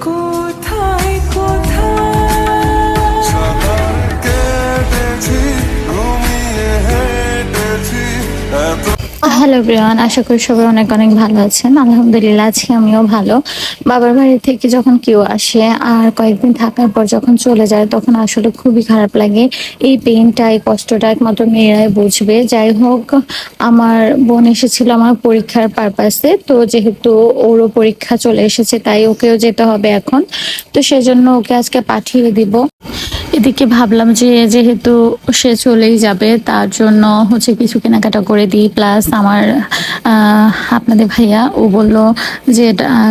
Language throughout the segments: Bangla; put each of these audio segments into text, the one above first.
cool. হ্যালো ব্রিয়ান আশা করি সবাই অনেক অনেক ভালো আছেন। আলহামদুলিল্লাহ, আজকে আমিও ভালো। বাবার বাড়ি থেকে যখন কেউ আসে আর কয়েকদিন থাকার পর যখন চলে যায়, তখন আসলে খুবই খারাপ লাগে। এই পেইনটা এই কষ্টটা একমাত্র মেয়েরাই বুঝবে। যাই হোক, আমার বোন এসেছিল আমার পরীক্ষার পারপাসে তো যেহেতু ওরও পরীক্ষা চলে এসেছে, তাই ওকেও যেতে হবে এখন। তো সেজন্য ওকে আজকে পাঠিয়ে দিব। এদিকে ভাবলাম যে যেহেতু সে চলেই যাবে, তার জন্য হচ্ছে কিছু কেনাকাটা করে দিই। প্লাস আমার আপনাদের ভাইয়া, ও বলল যে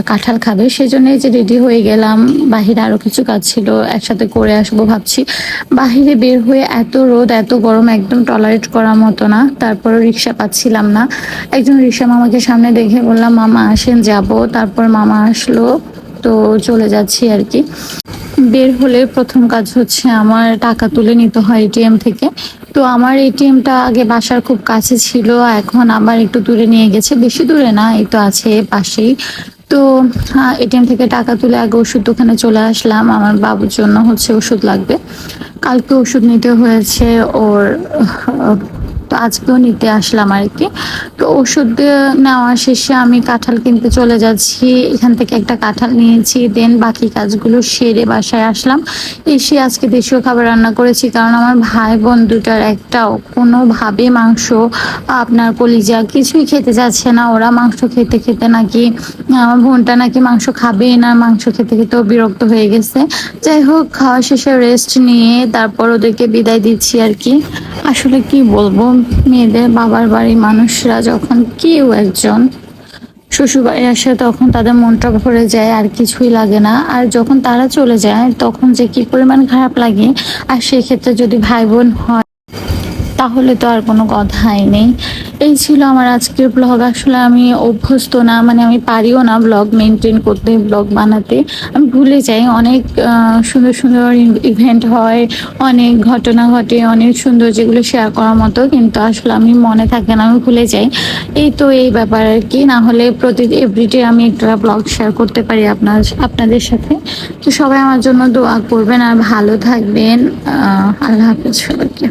কাঁঠাল খাবে। সেজন্য যে রেডি হয়ে গেলাম। বাহিরে আরও কিছু কাজ ছিল, একসাথে করে আসব ভাবছি। বাহিরে বের হয়ে এত রোদ, এত গরম, একদম টলারেট করার মতো না। তারপরে রিক্সা পাচ্ছিলাম না। একজন রিক্সা মামাকে সামনে দেখে বললাম, মামা আসেন, যাব। তারপর মামা আসলো, তো চলে যাচ্ছি আর কি। বের হলে প্রথম কাজ হচ্ছে আমার টাকা তুলে নিতে হয় এটিএম থেকে। তো আমার এটিএমটা আগে বাসার খুব কাছে ছিল, এখন আবার একটু দূরে নিয়ে গেছে। বেশি দূরে না, এই তো আছে পাশেই। তো এটিএম থেকে টাকা তুলে আগে ওষুধ দোকানে চলে আসলাম। আমার বাবুর জন্য হচ্ছে ওষুধ লাগবে। কালকে ওষুধ নিতে হয়েছে ওর তো আজকেও নিতে আসলাম আর কি তো ওষুধ নেওয়া শেষে আমি কাঁঠাল কিনতে চলে যাচ্ছি। এখান থেকে একটা কাঁঠাল নিয়েছি। দেন বাকি কাজগুলো সেরে বাসায় আসলাম। এসে আজকে দেশীয় খাবার রান্না করেছি। কারণ আমার ভাই বোন দুটার একটাও কোনোভাবে মাংস আপনার কলিজা কিছুই খেতে যাচ্ছে না। ওরা মাংস খেতে খেতে নাকি, আমার বোনটা নাকি মাংস খাবেই না মাংস খেতে খেতেও বিরক্ত হয়ে গেছে। যাই হোক, খাওয়া শেষে রেস্ট নিয়ে তারপর ওদেরকে বিদায় দিচ্ছি আর কি আসলে কি বলব? মেয়েদের বাবার বাড়ির মানুষরা যখন কেউ একজন শ্বশুরবাড়ি আসে তখন তাদের মনটা ভরে যায়, আর কিছুই লাগে না। আর যখন তারা চলে যায়, তখন যে কি পরিমাণ খারাপ লাগে, আর সেক্ষেত্রে যদি ভাই বোন হয়, তাহলে তো আর কোনো কথাই নেই। এই ছিল আমার আজকের ব্লগ আসলে আমি অভ্যস্ত না মানে আমি পারিও না ব্লগ মেনটেন করতে ব্লগ বানাতে। আমি ভুলে যাই, অনেক সুন্দর সুন্দর ইভেন্ট হয়, অনেক ঘটনা ঘটে, অনেক সুন্দর যেগুলো শেয়ার করার মতো, কিন্তু আসলে আমি মনে থাকে না, আমি ভুলে যাই। এই তো এই ব্যাপার আর কি, না হলে প্রতি এভরিডে আমি একটা ব্লগ শেয়ার করতে পারি আপনার, আপনাদের সাথে। তো সবাই আমার জন্য দোয়া করবেন আর ভালো থাকবেন। আল্লাহ হাফিজ সবাইকে।